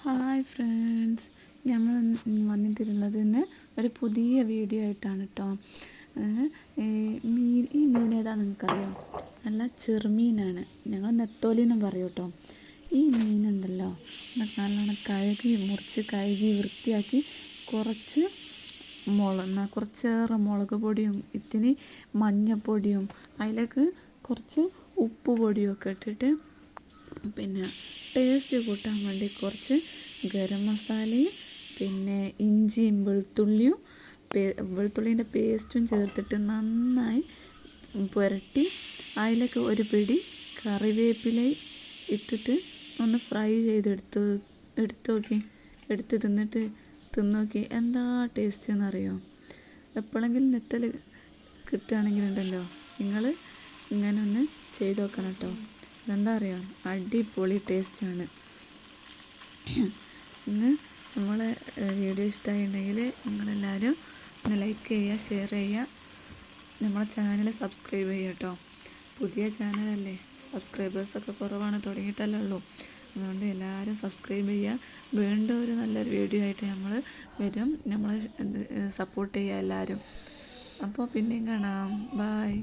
Hi friends ഞങ്ങൾ വന്നിട്ടുള്ളത് ഇന്ന് ഒരു പുതിയ വീഡിയോ ആയിട്ടാണ് കേട്ടോ മീൻ ഈ മീൻ ഏതാ നിങ്ങൾക്കറിയാം? നല്ല ചെറുമീനാണ് ഞങ്ങൾ നെത്തോലി എന്നും പറയും കേട്ടോ ഈ മീനുണ്ടല്ലോ നല്ലോണം കഴുകി മുറിച്ച് കഴുകി വൃത്തിയാക്കി കുറച്ച് മുളക് കുറച്ചേറെ മുളക് പൊടിയും ഇത്തിരി മഞ്ഞൾപ്പൊടിയും അതിലേക്ക് കുറച്ച് ഉപ്പ് പൊടിയും ഒക്കെ ഇട്ടിട്ട് പിന്നെ ടേസ്റ്റ് കൂട്ടാൻ വേണ്ടി കുറച്ച് ഗരം മസാലയും പിന്നെ ഇഞ്ചിയും വെളുത്തുള്ളിയും പേ വെളുത്തുള്ളീന്റെ പേസ്റ്റും ചേർത്തിട്ട് നന്നായി പുരട്ടി അതിലേക്ക് ഒരു പിടി കറിവേപ്പിലയും ഇട്ടിട്ട് ഒന്ന് ഫ്രൈ ചെയ്തെടുത്ത് എടുത്ത് നോക്കി. എടുത്ത് തിന്നിട്ട് തിന്നോക്കി എന്താ ടേസ്റ്റ് എന്നറിയോ? എപ്പോഴെങ്കിലും നെത്തൽ കിട്ടുകയാണെങ്കിലുണ്ടല്ലോ. നിങ്ങൾ ഇങ്ങനെ ഒന്ന് ചെയ്ത് നോക്കണം കേട്ടോ. എന്താ പറയുക അടിപൊളി ടേസ്റ്റാണ്. ഇന്ന് നമ്മളെ വീഡിയോ ഇഷ്ടമായിട്ടുണ്ടെങ്കിൽ നിങ്ങളെല്ലാവരും ഒന്ന് ലൈക്ക് ചെയ്യുക ഷെയർ ചെയ്യുക നമ്മളെ ചാനൽ സബ്സ്ക്രൈബ് ചെയ്യുക കേട്ടോ പുതിയ ചാനലല്ലേ സബ്സ്ക്രൈബേഴ്സൊക്കെ കുറവാണ് തുടങ്ങിയിട്ടല്ലേ ഉള്ളൂ. അതുകൊണ്ട് എല്ലാവരും സബ്സ്ക്രൈബ് ചെയ്യുക വീണ്ടും ഒരു നല്ലൊരു വീഡിയോ ആയിട്ട് നമ്മൾ വരും. നമ്മളെ സപ്പോർട്ട് ചെയ്യുക എല്ലാവരും അപ്പോൾ പിന്നെയും കാണാം. ബായ്.